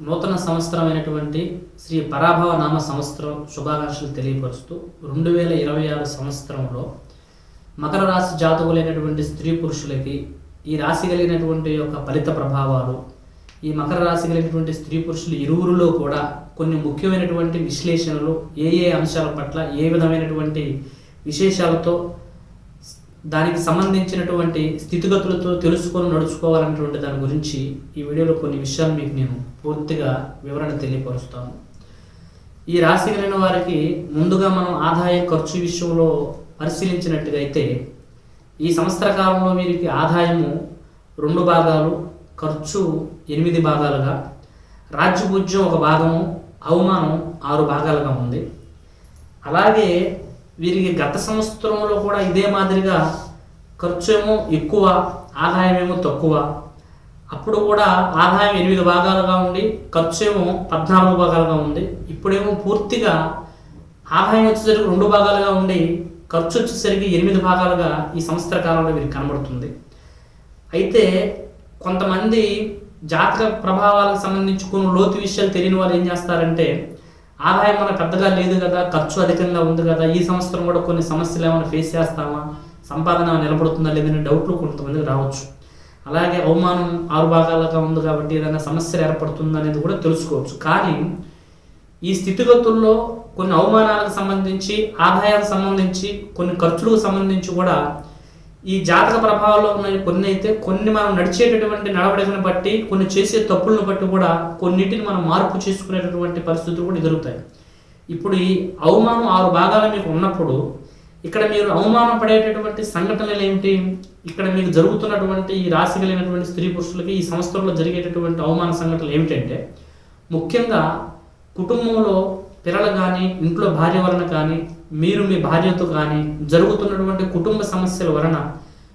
నూతన సంవత్సరమైనటువంటి శ్రీ పరాభవ నామ సంవత్సరం శుభాకాంక్షలు తెలియపరుస్తూ రెండు వేల ఇరవై ఆరు సంవత్సరంలో మకర రాశి జాతకులైనటువంటి స్త్రీ పురుషులకి ఈ రాశి కలిగినటువంటి యొక్క ఫలిత ప్రభావాలు ఈ మకర రాశి కలిగినటువంటి స్త్రీ పురుషులు ఇరువురులో కూడా కొన్ని ముఖ్యమైనటువంటి విశ్లేషణలు ఏ ఏ అంశాల పట్ల ఏ విధమైనటువంటి విశేషాలతో దానికి సంబంధించినటువంటి స్థితిగతులతో తెలుసుకొని నడుచుకోవాలనేటువంటి దాని గురించి ఈ వీడియోలో కొన్ని విషయాలు మీకు నేను పూర్తిగా వివరణ తెలియపరుస్తాను ఈ రాశి కలిగిన వారికి ముందుగా మనం ఆదాయ ఖర్చు విషయంలో పరిశీలించినట్టుగా అయితే ఈ సంవత్సర కాలంలో వీరికి ఆదాయము రెండు భాగాలు ఖర్చు ఎనిమిది భాగాలుగా రాజ్యపూజ్యం ఒక భాగము అవమానం ఆరు భాగాలుగా ఉంది. అలాగే వీరికి గత సంవత్సరంలో కూడా ఇదే మాదిరిగా ఖర్చు ఏమో ఎక్కువ ఆదాయం ఏమో తక్కువ అప్పుడు కూడా ఆదాయం ఎనిమిది భాగాలుగా ఉండి ఖర్చు ఏమో పద్నాలుగు భాగాలుగా ఉంది. ఇప్పుడేమో పూర్తిగా ఆదాయం వచ్చేసరికి రెండు భాగాలుగా ఉండి ఖర్చు వచ్చేసరికి ఎనిమిది భాగాలుగా ఈ సంవత్సర కాలంలో వీరికి కనబడుతుంది. అయితే కొంతమంది జాతక ప్రభావాలకు సంబంధించి కొన్ని లోతు విషయాలు తెలియని వాళ్ళు ఏం చేస్తారంటే ఆదాయం మన పెద్దగా లేదు కదా ఖర్చు అధికంగా ఉంది కదా ఈ సంవత్సరం కూడా కొన్ని సమస్యలు ఏమైనా ఫేస్ చేస్తామా సంపాదన నిలబడుతుందా లేదనే డౌట్లు కొంతమందికి రావచ్చు. అలాగే అవమానం ఆరు భాగాలుగా ఉంది కాబట్టి ఏదైనా సమస్యలు ఏర్పడుతుంది అనేది కూడా తెలుసుకోవచ్చు. కానీ ఈ స్థితిగతుల్లో కొన్ని అవమానాలకు సంబంధించి ఆదాయాలకు సంబంధించి కొన్ని ఖర్చులకు సంబంధించి కూడా ఈ జాతక ప్రభావంలో ఉన్న కొన్ని అయితే కొన్ని మనం నడిచేటటువంటి నడవడికను బట్టి కొన్ని చేసే తప్పులను బట్టి కూడా కొన్నిటిని మనం మార్పు చేసుకునేటటువంటి పరిస్థితులు కూడా ఎదురుతాయి ఇప్పుడు ఈ అవమానం ఆరు భాగాలు మీకు ఉన్నప్పుడు ఇక్కడ మీరు అవమానం పడేటటువంటి సంఘటనలు ఏమిటి ఇక్కడ మీకు జరుగుతున్నటువంటి ఈ రాశి కలిగినటువంటి స్త్రీ పురుషులకి ఈ సంవత్సరంలో జరిగేటటువంటి అవమాన సంఘటనలు ఏమిటంటే ముఖ్యంగా కుటుంబంలో పిల్లలు కానీ ఇంట్లో భార్య వలన కానీ మీరు మీ భార్యతో కానీ జరుగుతున్నటువంటి కుటుంబ సమస్యల వలన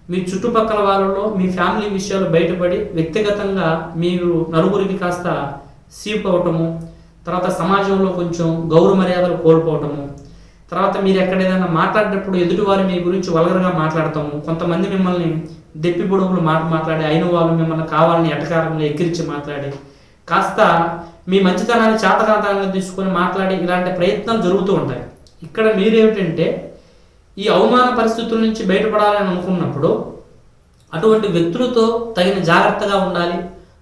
మీ చుట్టుపక్కల వాళ్ళలో మీ ఫ్యామిలీ విషయాలు బయటపడి వ్యక్తిగతంగా మీరు నలుగురికి కాస్త సీప్ అవటము తర్వాత సమాజంలో కొంచెం గౌరవ మర్యాదలు కోల్పోవటము తర్వాత మీరు ఎక్కడ ఏదైనా మాట్లాడేటప్పుడు ఎదుటివారు మీ గురించి వలగరగా మాట్లాడతాము. కొంతమంది మిమ్మల్ని దెప్పి పొడుగులు మాట మాట్లాడి అయిన వాళ్ళు మిమ్మల్ని కావాలని ఎటకారంలో ఎక్కిరించి మాట్లాడి కాస్త మీ మంచితనాన్ని చేతకాంతంగా తీసుకొని మాట్లాడి ఇలాంటి ప్రయత్నాలు జరుగుతూ ఉంటాయి. ఇక్కడ మీరేమిటంటే ఈ అవమాన పరిస్థితుల నుంచి బయటపడాలని అనుకున్నప్పుడు అటువంటి వ్యక్తులతో తగిన జాగ్రత్తగా ఉండాలి.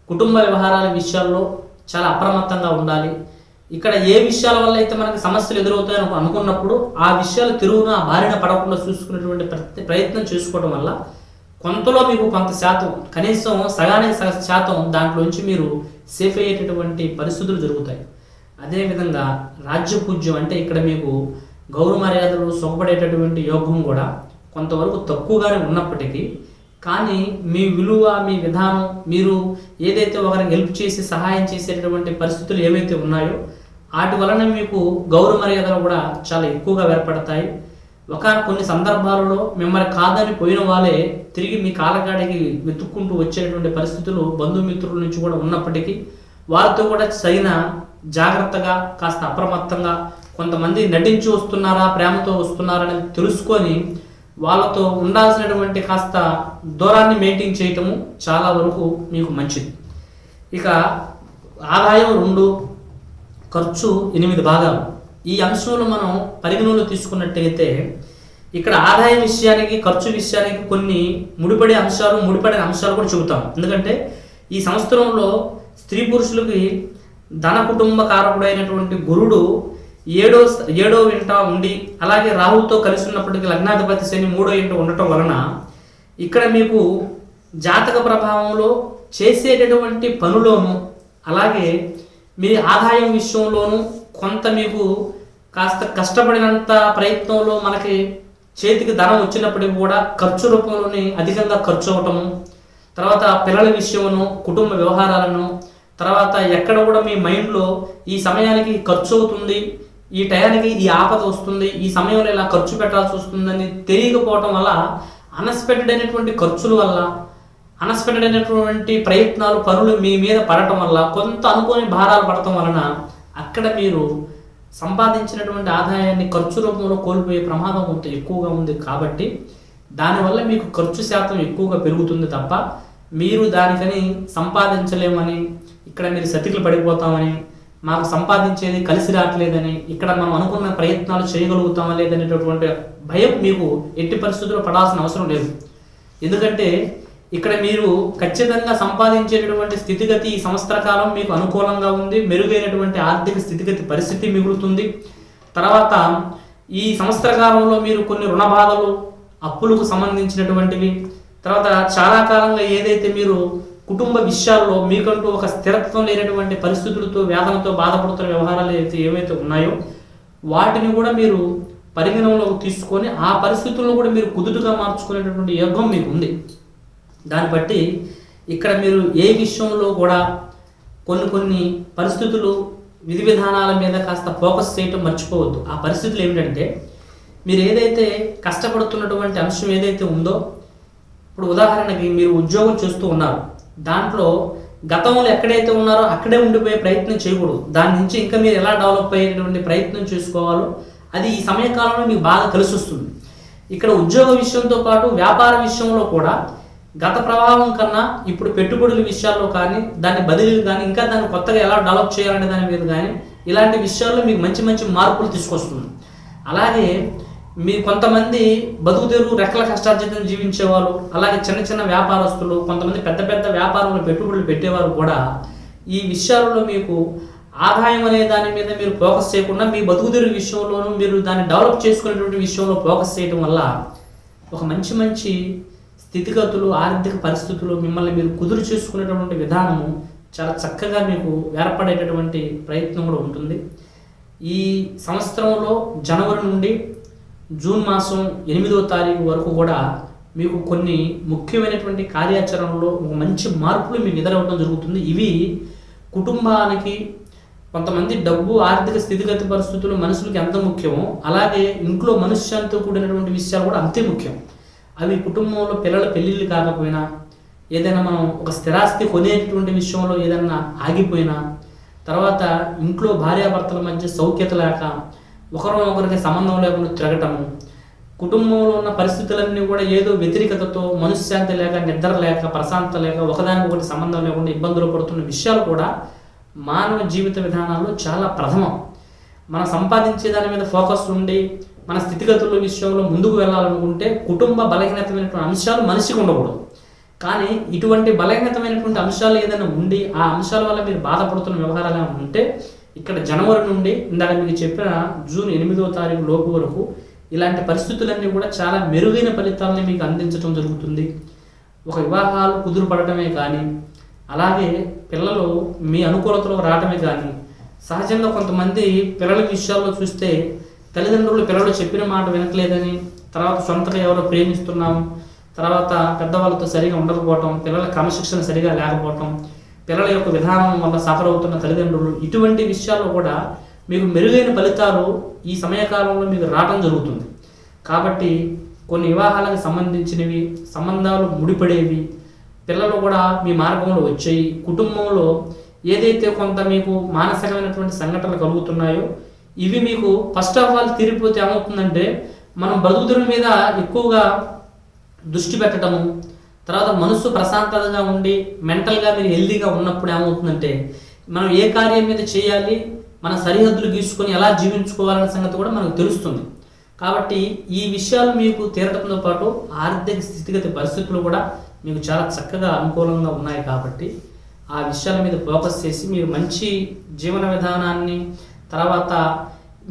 కుటుంబ వ్యవహారాల విషయాల్లో చాలా అప్రమత్తంగా ఉండాలి. ఇక్కడ ఏ విషయాల వల్ల అయితే మనకు సమస్యలు ఎదురవుతాయని అనుకున్నప్పుడు ఆ విషయాలు తిరుగున బారిన పడకుండా చూసుకునేటువంటి ప్రయత్నం చేసుకోవడం వల్ల కొంతలో మీకు కొంత శాతం కనీసం సగానికి సగ శాతం దాంట్లోంచి మీరు సేఫ్ అయ్యేటటువంటి పరిస్థితులు జరుగుతాయి. అదేవిధంగా రాజ్యపూజ్యం అంటే ఇక్కడ మీకు గౌరవ మర్యాదలు సుఖపడేటటువంటి యోగం కూడా కొంతవరకు తక్కువగానే ఉన్నప్పటికీ కానీ మీ విలువ మీ విధానం మీరు ఏదైతే ఒకరికి హెల్ప్ చేసి సహాయం చేసేటటువంటి పరిస్థితులు ఏవైతే ఉన్నాయో వాటి వలన మీకు గౌరవ మర్యాదలు కూడా చాలా ఎక్కువగా ఏర్పడతాయి. ఒక కొన్ని సందర్భాలలో మిమ్మల్ని కాదని పోయిన వాళ్ళే తిరిగి మీ కాలగాడికి వెతుక్కుంటూ వచ్చేటువంటి పరిస్థితులు బంధుమిత్రుల నుంచి కూడా ఉన్నప్పటికీ వారితో కూడా సరైన జాగ్రత్తగా కాస్త అప్రమత్తంగా కొంతమంది నటించి వస్తున్నారా ప్రేమతో వస్తున్నారా అనేది తెలుసుకొని వాళ్ళతో ఉండాల్సినటువంటి కాస్త దూరాన్ని మెయింటైన్ చేయటము చాలా వరకు మీకు మంచిది. ఇక ఆదాయం రెండు ఖర్చు ఎనిమిది భాగాలు. ఈ అంశంలో మనం పరిగణలో తీసుకున్నట్టయితే ఇక్కడ ఆదాయ విషయానికి ఖర్చు విషయానికి కొన్ని ముడిపడే అంశాలు ముడిపడే అంశాలు కూడా చెబుతాం. ఎందుకంటే ఈ సంవత్సరంలో స్త్రీ పురుషులకి ధన కుటుంబ కారకుడైనటువంటి గురుడు ఏడో ఏడో ఇంట ఉండి అలాగే రాహుతో కలిసి ఉన్నప్పటికీ లగ్నాధిపతి శని మూడో ఇంట ఉండటం వలన ఇక్కడ మీకు జాతక ప్రభావంలో చేసేటటువంటి పనులోను అలాగే మీ ఆదాయం విషయంలోనూ కొంత మీకు కాస్త కష్టపడినంత ప్రయత్నంలో మనకి చేతికి ధనం వచ్చినప్పటికీ కూడా ఖర్చు రూపంలోనే అధికంగా ఖర్చు అవ్వటము తర్వాత పిల్లల విషయమును కుటుంబ వ్యవహారాలను తర్వాత ఎక్కడ కూడా మీ మైండ్లో ఈ సమయానికి ఖర్చు అవుతుంది ఈ టయానికి ఈ ఆపద వస్తుంది ఈ సమయంలో ఇలా ఖర్చు పెట్టాల్సి వస్తుందని తెలియకపోవటం వల్ల అన్ఎక్స్పెక్టెడ్ అయినటువంటి ఖర్చుల వల్ల అన్ఎక్స్పెక్టెడ్ అయినటువంటి ప్రయత్నాలు పనులు మీ మీద పడటం వల్ల కొంత అనుకోని భారాలు పడటం వలన అక్కడ మీరు సంపాదించినటువంటి ఆదాయాన్ని ఖర్చు రూపంలో కోల్పోయే ప్రమాదం కొంత ఎక్కువగా ఉంది కాబట్టి దానివల్ల మీకు ఖర్చు శాతం ఎక్కువగా పెరుగుతుంది తప్ప మీరు దానికని సంపాదించలేమని ఇక్కడ మీరు సతికిలు పడిపోతామని మాకు సంపాదించేది కలిసి రావట్లేదని ఇక్కడ మనం అనుకున్న ప్రయత్నాలు చేయగలుగుతామా లేదనేటటువంటి భయం మీకు ఎట్టి పరిస్థితుల్లో పడాల్సిన అవసరం లేదు. ఎందుకంటే ఇక్కడ మీరు ఖచ్చితంగా సంపాదించేటటువంటి స్థితిగతి ఈ సంవత్సర కాలం మీకు అనుకూలంగా ఉంది మెరుగైనటువంటి ఆర్థిక స్థితిగతి పరిస్థితి మిగులుతుంది. తర్వాత ఈ సంవత్సర కాలంలో మీరు కొన్ని రుణ బాధలు అప్పులకు సంబంధించినటువంటివి తర్వాత చాలా కాలంగా ఏదైతే మీరు కుటుంబ విషయాల్లో మీకంటూ ఒక స్థిరత్వం లేనటువంటి పరిస్థితులతో వేదనతో బాధపడుతున్న వ్యవహారాలు అయితే ఏవైతే ఉన్నాయో వాటిని కూడా మీరు పరిగణనలోకి తీసుకొని ఆ పరిస్థితులను కూడా మీరు కుదుటగా మార్చుకునేటటువంటి యోగం మీకు ఉంది. దాన్ని బట్టి ఇక్కడ మీరు ఏ విషయంలో కూడా కొన్ని కొన్ని పరిస్థితులు విధి విధానాల మీద కాస్త ఫోకస్ చేయటం మర్చిపోవద్దు. ఆ పరిస్థితులు ఏమిటంటే మీరు ఏదైతే కష్టపడుతున్నటువంటి అంశం ఏదైతే ఉందో ఇప్పుడు ఉదాహరణకి మీరు ఉద్యోగం చేస్తూ ఉన్నారు. దాంట్లో గతంలో ఎక్కడైతే ఉన్నారో అక్కడే ఉండిపోయే ప్రయత్నం చేయకూడదు. దాని నుంచి ఇంకా మీరు ఎలా డెవలప్ అయ్యేటువంటి ప్రయత్నం చేసుకోవాలో అది ఈ సమయకాలంలో మీకు బాగా కలిసి వస్తుంది ఇక్కడ ఉద్యోగ విషయంతో పాటు వ్యాపార విషయంలో కూడా గత ప్రభావం కన్నా ఇప్పుడు పెట్టుబడుల విషయాల్లో కానీ దాని బదిలీలు కానీ ఇంకా దాన్ని కొత్తగా ఎలా డెవలప్ చేయాలనే దాని మీద కానీ ఇలాంటి విషయాల్లో మీకు మంచి మంచి మార్పులు తీసుకొస్తుంది. అలాగే మీ కొంతమంది బతుకు తెరుగు రెక్కల కష్టార్జితం జీవించేవారు అలాగే చిన్న చిన్న వ్యాపారస్తులు కొంతమంది పెద్ద పెద్ద వ్యాపారంలో పెట్టుబడులు పెట్టేవారు కూడా ఈ విషయాలలో మీకు ఆదాయం అనే దాని మీద మీరు ఫోకస్ చేయకుండా మీ బతుకు తెరుగు విషయంలోనూ మీరు దాన్ని డెవలప్ చేసుకునేటువంటి విషయంలో ఫోకస్ చేయడం వల్ల ఒక మంచి మంచి స్థితిగతులు ఆర్థిక పరిస్థితులు మిమ్మల్ని మీరు కుదురు చేసుకునేటటువంటి విధానము చాలా చక్కగా మీకు ఏర్పడేటటువంటి ప్రయత్నం కూడా ఉంటుంది. ఈ సంవత్సరంలో జనవరి నుండి జూన్ మాసం ఎనిమిదవ తారీఖు వరకు కూడా మీకు కొన్ని ముఖ్యమైనటువంటి కార్యాచరణలో ఒక మంచి మార్పులు మీకు ఎదురవ్వడం జరుగుతుంది. ఇవి కుటుంబానికి కొంతమంది డబ్బు ఆర్థిక స్థితిగతి పరిస్థితులు మనుషులకి ఎంత ముఖ్యమో అలాగే ఇంట్లో మనుష్యంతో కూడినటువంటి విషయాలు కూడా అంతే ముఖ్యం. అవి కుటుంబంలో పిల్లల పెళ్ళిళ్ళు కాకపోయినా ఏదైనా మనం ఒక స్థిరాస్తి కొనేటువంటి విషయంలో ఏదైనా ఆగిపోయినా తర్వాత ఇంట్లో భార్యాభర్తల మధ్య సౌఖ్యత లేక ఒకరు ఒకరికి సంబంధం లేకుండా తిరగటము. కుటుంబంలో ఉన్న పరిస్థితులన్నీ కూడా ఏదో వ్యతిరేకతతో మనశ్శాంతి లేక నిద్ర లేక ప్రశాంతత లేక ఒకదానికి ఒకటి సంబంధం లేకుండా ఇబ్బందులు పడుతున్న విషయాలు కూడా మానవ జీవిత విధానాల్లో చాలా ప్రథమం. మనం సంపాదించే దాని మీద ఫోకస్ ఉండి మన స్థితిగతుల విషయంలో ముందుకు వెళ్ళాలనుకుంటే కుటుంబ బలహీనతమైనటువంటి అంశాలు మనిషికి ఉండకూడదు. కానీ ఇటువంటి బలహీనతమైనటువంటి అంశాలు ఏదైనా ఉండి ఆ అంశాల వల్ల మీరు బాధపడుతున్న వ్యవహారాలు ఏమైనా ఉంటే ఇక్కడ జనవరి నుండి ఇందాక మీకు చెప్పిన జూన్ ఎనిమిదవ తారీఖు లోపు వరకు ఇలాంటి పరిస్థితులన్నీ కూడా చాలా మెరుగైన ఫలితాలని మీకు అందించడం జరుగుతుంది. ఒక వివాహాలు కుదురు పడటమే కానీ అలాగే పిల్లలు మీ అనుకూలతలో రావటమే కానీ సహజంగా కొంతమంది పిల్లల విషయాల్లో చూస్తే తల్లిదండ్రులు పిల్లలు చెప్పిన మాట వినట్లేదని తర్వాత సొంతగా ఎవరో ప్రేమిస్తున్నాం తర్వాత పెద్దవాళ్ళతో సరిగా ఉండకపోవటం పిల్లల క్రమశిక్షణ సరిగా లేకపోవటం పిల్లల యొక్క విధానం వల్ల సఫర్ అవుతున్న తల్లిదండ్రులు ఇటువంటి విషయాల్లో కూడా మీకు మెరుగైన ఫలితాలు ఈ సమయకాలంలో మీకు రావడం జరుగుతుంది. కాబట్టి కొన్ని వివాహాలకు సంబంధించినవి సంబంధాలు ముడిపడేవి పిల్లలు కూడా మీ మార్గంలో వచ్చాయి. కుటుంబంలో ఏదైతే కొంత మీకు మానసికమైనటువంటి సంఘటనలు కలుగుతున్నాయో ఇవి మీకు ఫస్ట్ ఆఫ్ ఆల్ తీరిపోతే ఏమవుతుందంటే మనం బతుకుతుల మీద ఎక్కువగా దృష్టి పెట్టడము తర్వాత మనసు ప్రశాంతతగా ఉండి మెంటల్గా మీరు హెల్దీగా ఉన్నప్పుడు ఏమవుతుందంటే మనం ఏ కార్యం మీద చేయాలి మన సరిహద్దులు గీసుకొని ఎలా జీవించుకోవాలనే సంగతి కూడా మనకు తెలుస్తుంది. కాబట్టి ఈ విషయాలు మీకు తీరటంతో పాటు ఆర్థిక స్థితిగతి పరిస్థితులు కూడా మీకు చాలా చక్కగా అనుకూలంగా ఉన్నాయి కాబట్టి ఆ విషయాల మీద ఫోకస్ చేసి మీరు మంచి జీవన విధానాన్ని తర్వాత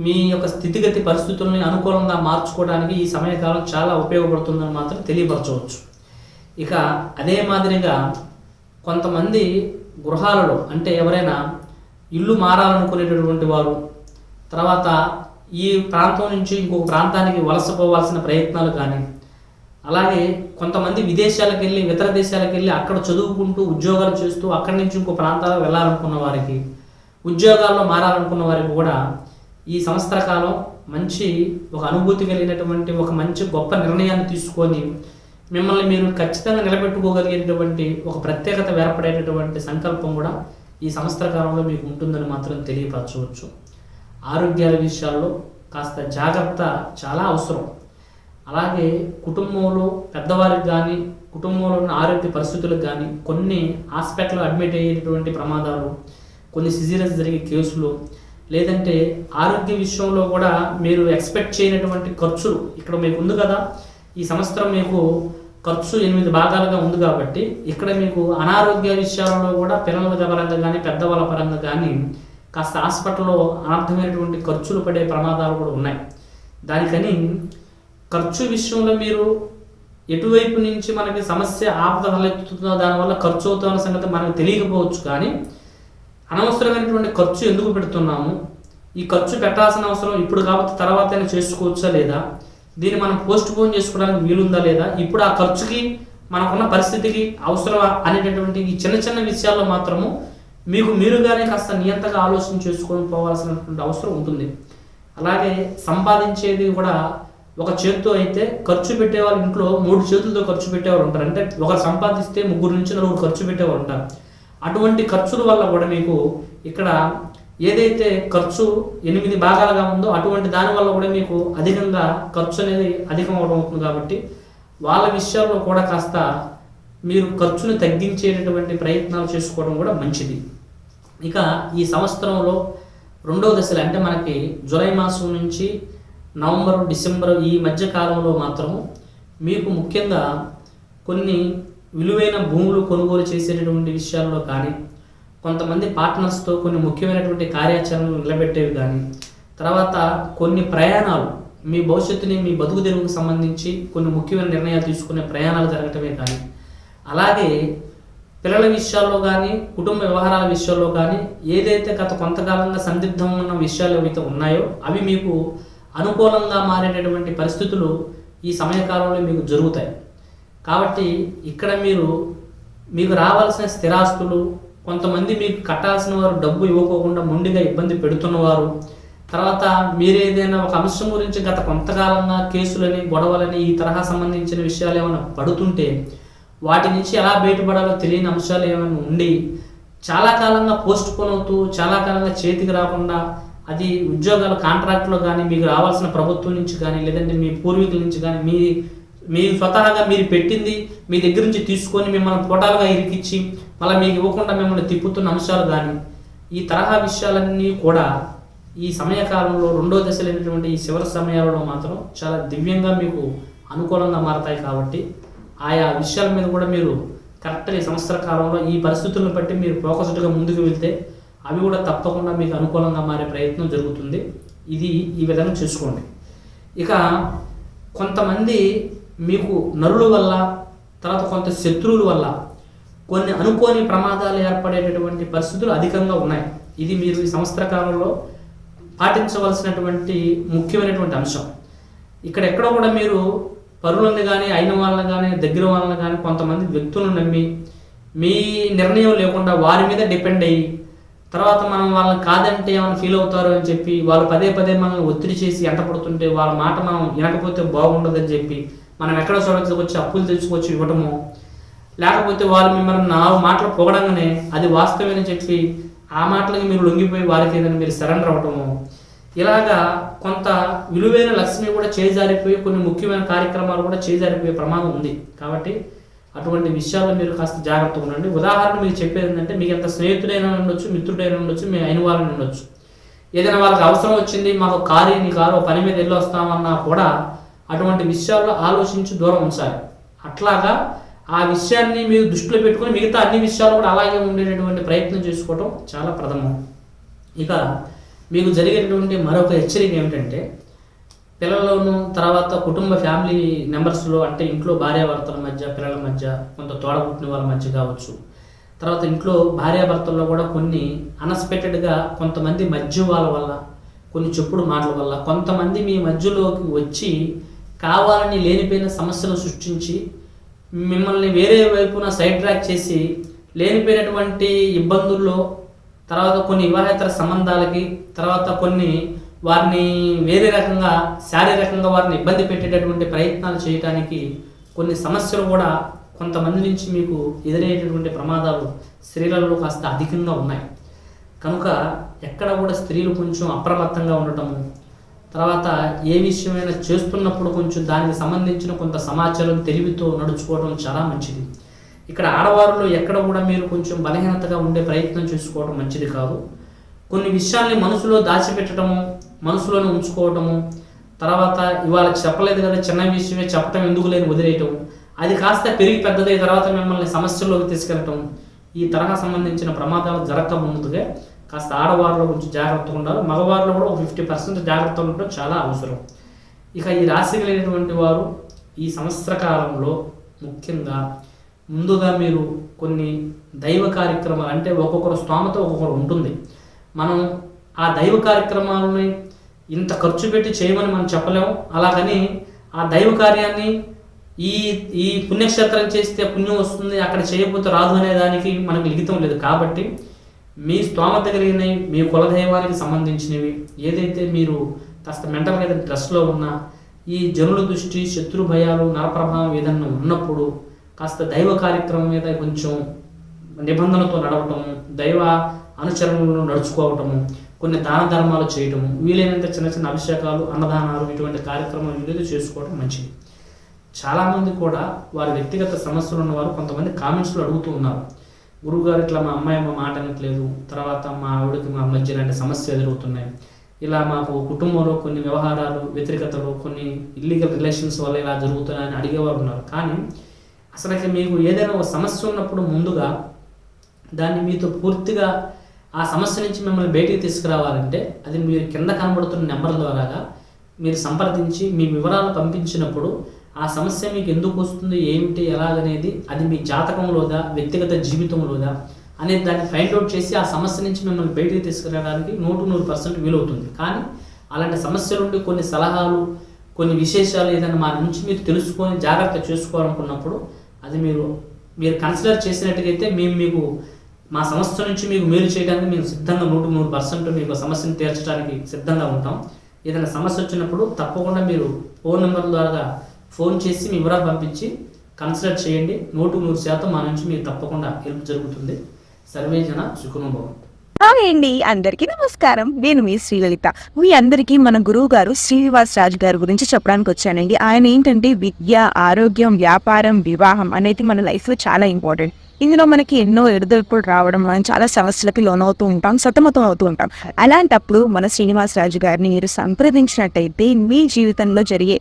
మీ యొక్క స్థితిగతి పరిస్థితుల్ని అనుకూలంగా మార్చుకోవడానికి ఈ సమయకాలం చాలా ఉపయోగపడుతుందని మాత్రం తెలియపరచవచ్చు. ఇక అదే మాదిరిగా కొంతమంది గృహాలలో అంటే ఎవరైనా ఇల్లు మారాలనుకునేటటువంటి వారు తర్వాత ఈ ప్రాంతం నుంచి ఇంకొక ప్రాంతానికి వలసపోవాల్సిన ప్రయత్నాలు కానీ అలాగే కొంతమంది విదేశాలకు వెళ్ళి ఇతర దేశాలకు వెళ్ళి అక్కడ చదువుకుంటూ ఉద్యోగాలు చేస్తూ అక్కడి నుంచి ఇంకో ప్రాంతాలకు వెళ్ళాలనుకున్న వారికి ఉద్యోగాల్లో మారాలనుకున్న వారికి కూడా ఈ సంవత్సర కాలం మంచి ఒక అనుభూతి కలిగినటువంటి ఒక మంచి గొప్ప నిర్ణయాన్ని తీసుకొని మిమ్మల్ని మీరు ఖచ్చితంగా నిలబెట్టుకోగలిగేటటువంటి ఒక ప్రత్యేకత ఏర్పడేటటువంటి సంకల్పం కూడా ఈ సంవత్సర కాలంలో మీకు ఉంటుందని మాత్రం తెలియపరచవచ్చు. ఆరోగ్యాల విషయాల్లో కాస్త జాగ్రత్త చాలా అవసరం. అలాగే కుటుంబంలో పెద్దవారికి కానీ కుటుంబంలో ఉన్న ఆరోగ్య పరిస్థితులకు కానీ కొన్ని హాస్పిటల్లో అడ్మిట్ అయ్యేటటువంటి ప్రమాదాలు కొన్ని సిజీరియస్ జరిగే కేసులు లేదంటే ఆరోగ్య విషయంలో కూడా మీరు ఎక్స్పెక్ట్ చేయనటువంటి ఖర్చులు ఇక్కడ మీకు ఉంది కదా. ఈ సంవత్సరం మీకు ఖర్చు ఎనిమిది భాగాలుగా ఉంది కాబట్టి ఇక్కడ మీకు అనారోగ్య విషయాలలో కూడా పిల్లల పరంగా కానీ పెద్దవాళ్ళ పరంగా కానీ కాస్త హాస్పిటల్లో అనర్థమైనటువంటి ఖర్చులు పడే ప్రమాదాలు కూడా ఉన్నాయి. దానికని ఖర్చు విషయంలో మీరు ఎటువైపు నుంచి మనకి సమస్య ఆపద తలెత్తుతుందో దానివల్ల ఖర్చు అవుతున్న సంగతి మనకు తెలియకపోవచ్చు కానీ అనవసరమైనటువంటి ఖర్చు ఎందుకు పెడుతున్నాము? ఈ ఖర్చు పెట్టాల్సిన అవసరం ఇప్పుడు కాబట్టి తర్వాత అయినా చేసుకోవచ్చా లేదా? దీన్ని మనం పోస్ట్ పోన్ చేసుకోవడానికి వీలుందా లేదా? ఇప్పుడు ఆ ఖర్చుకి మనకున్న పరిస్థితికి అవసరమా అనేటటువంటి ఈ చిన్న చిన్న విషయాల్లో మాత్రము మీకు మీరుగానే కాస్త నియంతగా ఆలోచన చేసుకొని పోవాల్సినటువంటి అవసరం ఉంటుంది. అలాగే సంపాదించేది కూడా ఒక చేతితో అయితే ఖర్చు పెట్టేవాళ్ళు ఇంట్లో మూడు చేతులతో ఖర్చు పెట్టేవారు ఉంటారు. అంటే ఒకరు సంపాదిస్తే ముగ్గురు నుంచి నలుగురు ఖర్చు పెట్టేవారు ఉంటారు. అటువంటి ఖర్చుల వల్ల కూడా మీకు ఇక్కడ ఏదైతే ఖర్చు ఎనిమిది భాగాలుగా ఉందో అటువంటి దాని వల్ల కూడా మీకు అధికంగా ఖర్చు అనేది అధికం అవడం అవుతుంది కాబట్టి వాళ్ళ విషయాల్లో కూడా కాస్త మీరు ఖర్చును తగ్గించేటటువంటి ప్రయత్నాలు చేసుకోవడం కూడా మంచిది. ఇక ఈ సంవత్సరంలో రెండవ దశలు అంటే మనకి జూలై మాసం నుంచి నవంబర్ డిసెంబర్ ఈ మధ్య కాలంలో మాత్రం మీకు ముఖ్యంగా కొన్ని విలువైన భూములు కొనుగోలు చేసేటటువంటి విషయాల్లో కానీ కొంతమంది పార్ట్నర్స్తో కొన్ని ముఖ్యమైనటువంటి కార్యాచరణలు నిలబెట్టేవి కానీ తర్వాత కొన్ని ప్రయాణాలు మీ భవిష్యత్తుని మీ బతుకు తెరువుకు సంబంధించి కొన్ని ముఖ్యమైన నిర్ణయాలు తీసుకునే ప్రయాణాలు జరగటమే కానీ అలాగే పిల్లల విషయాల్లో కానీ కుటుంబ వ్యవహారాల విషయాల్లో కానీ ఏదైతే గత కొంతకాలంగా సందిగ్ధం ఉన్న విషయాలు ఏవైతే ఉన్నాయో అవి మీకు అనుకూలంగా మారేటటువంటి పరిస్థితులు ఈ సమయకాలంలో మీకు జరుగుతాయి. కాబట్టి ఇక్కడ మీరు మీకు రావాల్సిన స్థిరాస్తులు కొంతమంది మీకు కట్టాల్సిన వారు డబ్బు ఇవ్వకోకుండా మొండిగా ఇబ్బంది పెడుతున్నవారు. తర్వాత మీరేదైనా ఒక అంశం గురించి గత కొంతకాలంగా కేసులని గొడవలని ఈ తరహా సంబంధించిన విషయాలు ఏమైనా పడుతుంటే వాటి నుంచి ఎలా బయటపడాలో తెలియని అంశాలు ఏమైనా ఉండి చాలా కాలంగా పోస్ట్ పోన్ అవుతూ చాలా కాలంగా చేతికి రాకుండా అది ఉద్యోగాలు కాంట్రాక్ట్లో కానీ మీకు రావాల్సిన ప్రభుత్వం నుంచి కానీ లేదంటే మీ పూర్వీకుల నుంచి కానీ మీ మీ స్వతహాగా మీరు పెట్టింది మీ దగ్గర నుంచి తీసుకొని మిమ్మల్ని పోటాలుగా ఇరికిచ్చి మళ్ళీ మీకు ఇవ్వకుండా మిమ్మల్ని తిప్పుతున్న అంశాలు కానీ ఈ తరహా విషయాలన్నీ కూడా ఈ సమయకాలంలో రెండో దశలైనటువంటి ఈ చివరి సమయాలలో మాత్రం చాలా దివ్యంగా మీకు అనుకూలంగా మారతాయి కాబట్టి ఆయా విషయాల మీద కూడా మీరు కరెక్ట్గా ఈ సంవత్సర కాలంలో ఈ పరిస్థితులను బట్టి మీరు ఫోకస్డ్గా ముందుకు వెళ్తే అవి కూడా తప్పకుండా మీకు అనుకూలంగా మారే ప్రయత్నం జరుగుతుంది. ఇది ఈ విధంగా చూసుకోండి. ఇక కొంతమంది మీకు నరుల వల్ల తర్వాత కొంత శత్రువుల వల్ల కొన్ని అనుకోని ప్రమాదాలు ఏర్పడేటటువంటి పరిస్థితులు అధికంగా ఉన్నాయి. ఇది మీరు ఈ సంవత్సర కాలంలో పాటించవలసినటువంటి ముఖ్యమైనటువంటి అంశం. ఇక్కడ ఎక్కడో కూడా మీరు పరులను కానీ అయిన వాళ్ళని కానీ దగ్గర వాళ్ళని కానీ కొంతమంది వ్యక్తులను నమ్మి మీ నిర్ణయం లేకుండా వారి మీద డిపెండ్ అయ్యి తర్వాత మనం వాళ్ళని కాదంటే ఏమైనా ఫీల్ అవుతారు అని చెప్పి వాళ్ళు పదే పదే మనల్ని ఒత్తిడి చేసి ఎంటపడుతుంటే వాళ్ళ మాట మనం వినకపోతే బాగుండదని చెప్పి మనం ఎక్కడ చూడకపోతే వచ్చి అప్పులు తెచ్చుకొచ్చి ఇవ్వటము లేకపోతే వాళ్ళు మిమ్మల్ని నా మాటలు పొగడంగానే అది వాస్తవమైన చెప్పి ఆ మాటలకి మీరు లొంగిపోయి వారికి ఏదైనా మీరు సరెండర్ అవ్వటము ఇలాగా కొంత విలువైన లక్ష్మి కూడా చేజారిపోయి కొన్ని ముఖ్యమైన కార్యక్రమాలు కూడా చేజారిపోయే ప్రమాదం ఉంది. కాబట్టి అటువంటి విషయాల్లో మీరు కాస్త జాగ్రత్తగా ఉండండి. ఉదాహరణ మీకు చెప్పేది ఏంటంటే మీకు ఎంత స్నేహితుడైనా ఉండొచ్చు మిత్రుడైనా ఉండొచ్చు మీ అయిన వాళ్ళని ఉండొచ్చు. ఏదైనా వాళ్ళకి అవసరం వచ్చింది మాకు కారు నీ కారు పని మీద వెళ్ళి వస్తామన్నా కూడా అటువంటి విషయాల్లో ఆలోచించి దూరం ఉంచాలి. అట్లాగా ఆ విషయాన్ని మీరు దృష్టిలో పెట్టుకొని మిగతా అన్ని విషయాలు కూడా అలాగే ఉండేటటువంటి ప్రయత్నం చేసుకోవడం చాలా ప్రథమం. ఇక మీకు జరిగేటటువంటి మరొక హెచ్చరిక ఏమిటంటే పిల్లలను తర్వాత కుటుంబ ఫ్యామిలీ మెంబర్స్లో అంటే ఇంట్లో భార్యాభర్తల మధ్య పిల్లల మధ్య కొంత తోడబుట్టిన వాళ్ళ మధ్య కావచ్చు. తర్వాత ఇంట్లో భార్యాభర్తల్లో కూడా కొన్ని అన్ఎక్స్పెక్టెడ్గా కొంతమంది మధ్య వాళ్ళ వల్ల కొన్ని చెప్పుడు మాటల వల్ల కొంతమంది మీ మధ్యలోకి వచ్చి కావాలని లేనిపోయిన సమస్యలు సృష్టించి మిమ్మల్ని వేరే వైపున సైడ్ ట్రాక్ చేసి లేనిపోయినటువంటి ఇబ్బందుల్లో తర్వాత కొన్ని వివాహేతర సంబంధాలకి తర్వాత కొన్ని వారిని వేరే రకంగా శారీరకంగా వారిని ఇబ్బంది పెట్టేటటువంటి ప్రయత్నాలు చేయడానికి కొన్ని సమస్యలు కూడా కొంతమంది నుంచి మీకు ఎదురయ్యేటటువంటి ప్రమాదాలు స్త్రీలలో కాస్త అధికంగా ఉన్నాయి. కనుక ఎక్కడ కూడా స్త్రీలు కొంచెం అప్రమత్తంగా ఉండటము తర్వాత ఏ విషయమైనా చేస్తున్నప్పుడు కొంచెం దానికి సంబంధించిన కొంత సమాచారం తెలివితో నడుచుకోవడం చాలా మంచిది. ఇక్కడ ఆడవారిలో ఎక్కడ కూడా మీరు కొంచెం బలహీనతగా ఉండే ప్రయత్నం చేసుకోవడం మంచిది కాదు. కొన్ని విషయాల్ని మనసులో దాచిపెట్టడము మనసులోనే ఉంచుకోవటము తర్వాత ఇవాళ చెప్పలేదు కదా చిన్న విషయమే చెప్పటం ఎందుకు లేని వదిలేయటం అది కాస్త పెరిగి పెద్దదై తర్వాత మిమ్మల్ని సమస్యల్లోకి తీసుకెళ్ళటం ఈ తరహా సంబంధించిన ప్రమాదాలు జరగక ముందుగా కాస్త ఆడవారిలో కొంచెం జాగ్రత్తగా ఉండాలి. మగవారిలో కూడా ఒక ఫిఫ్టీ పర్సెంట్ జాగ్రత్తగా ఉండడం చాలా అవసరం. ఇక ఈ రాశి కలిగినటువంటి వారు ఈ సంవత్సర కాలంలో ముఖ్యంగా ముందుగా మీరు కొన్ని దైవ కార్యక్రమాలు అంటే ఒక్కొక్కరు స్తోమత ఒక్కొక్కరు ఉంటుంది. మనం ఆ దైవ కార్యక్రమాలని ఇంత ఖర్చు పెట్టి చేయమని మనం చెప్పలేము. అలాగని ఆ దైవ కార్యాన్ని ఈ ఈ పుణ్యక్షేత్రం చేస్తే పుణ్యం వస్తుంది అక్కడ చేయకపోతే రాదు అనే దానికి మనకు లిఖితం లేదు. కాబట్టి మీ స్తోమత కలిగినవి మీ కులదైవానికి సంబంధించినవి ఏదైతే మీరు కాస్త మెంటల్గా మీద స్ట్రెస్లో ఉన్నా ఈ జనుల దృష్టి శత్రు భయాలు నరప్రభావం ఏదన్నా ఉన్నప్పుడు కాస్త దైవ కార్యక్రమం మీద కొంచెం నిబంధనతో నడవటము దైవ అనుచరణలో నడుచుకోవటము కొన్ని దాన ధర్మాలు చేయటము వీలైనంత చిన్న చిన్న అభిషేకాలు అన్నదానాలు ఇటువంటి కార్యక్రమాలు ఏదైతే చేసుకోవడం మంచిది. చాలామంది కూడా వారి వ్యక్తిగత సమస్యలు ఉన్నవారు కొంతమంది కామెంట్స్లో అడుగుతూ ఉన్నారు. గురువుగారు ఇట్లా మా అమ్మాయి మా మాట అనట్లేదు. తర్వాత మా ఆవిడకి మా మధ్య ఇలాంటి సమస్యలు ఎదురవుతున్నాయి. ఇలా మాకు కుటుంబంలో కొన్ని వ్యవహారాలు వ్యతిరేకతలు కొన్ని ఇల్లీగల్ రిలేషన్స్ వల్ల ఇలా జరుగుతున్నాయని అడిగేవారు ఉన్నారు. కానీ అసలు మీకు ఏదైనా ఒక సమస్య ఉన్నప్పుడు ముందుగా దాన్ని మీతో పూర్తిగా ఆ సమస్య నుంచి మిమ్మల్ని బయటికి తీసుకురావాలంటే అది మీరు కింద కనబడుతున్న నెంబర్ ద్వారాగా మీరు సంప్రదించి మీ వివరాలు పంపించినప్పుడు ఆ సమస్య మీకు ఎందుకు వస్తుంది ఏమిటి ఎలాగనేది అది మీ జాతకంలోదా వ్యక్తిగత జీవితంలోదా అనేది దాన్ని ఫైండ్ అవుట్ చేసి ఆ సమస్య నుంచి మిమ్మల్ని బయటికి తీసుకురావడానికి నూటు నూరు పర్సెంట్ వీలవుతుంది. కానీ అలాంటి సమస్యల నుండి కొన్ని సలహాలు కొన్ని విశేషాలు ఏదైనా మా నుంచి మీరు తెలుసుకొని జాగ్రత్త చేసుకోవాలనుకున్నప్పుడు అది మీరు మీరు కన్సిడర్ చేసినట్టుగైతే మేము మీకు మా సంస్థ నుంచి మీకు మేలు చేయడానికి మేము సిద్ధంగా నూటు నూరు పర్సెంట్ మీకు సమస్యను తీర్చడానికి సిద్ధంగా ఉంటాం. ఏదైనా సమస్య వచ్చినప్పుడు తప్పకుండా మీరు ఫోన్ నెంబర్ ద్వారా ఫోన్ చేసి మీ వివరాలు పంపించి కన్సిడర్ చేయండి. నూటు నూరు శాతం మా నుంచి మీరు తప్పకుండా హెల్ప్ జరుగుతుంది. సర్వే జన సుఖనుభవం హాయ్ అండి. అందరికీ నమస్కారం. నేను మీ శ్రీలలిత. మీ అందరికీ మన గురువు గారు శ్రీనివాస్ రాజు గారి గురించి చెప్పడానికి వచ్చానండి. ఆయన ఏంటంటే విద్య ఆరోగ్యం వ్యాపారం వివాహం అనేది మన లైఫ్లో చాలా ఇంపార్టెంట్ ఇందులో మనకి ఎన్నో ఎడుదొడుపులు రావడం మనం చాలా సమస్యలకి లోనవుతూ ఉంటాం సతమతం అవుతూ ఉంటాం. అలాంటప్పుడు మన శ్రీనివాస్ రాజు గారిని మీరు సంప్రదించినట్టయితే మీ జీవితంలో జరిగే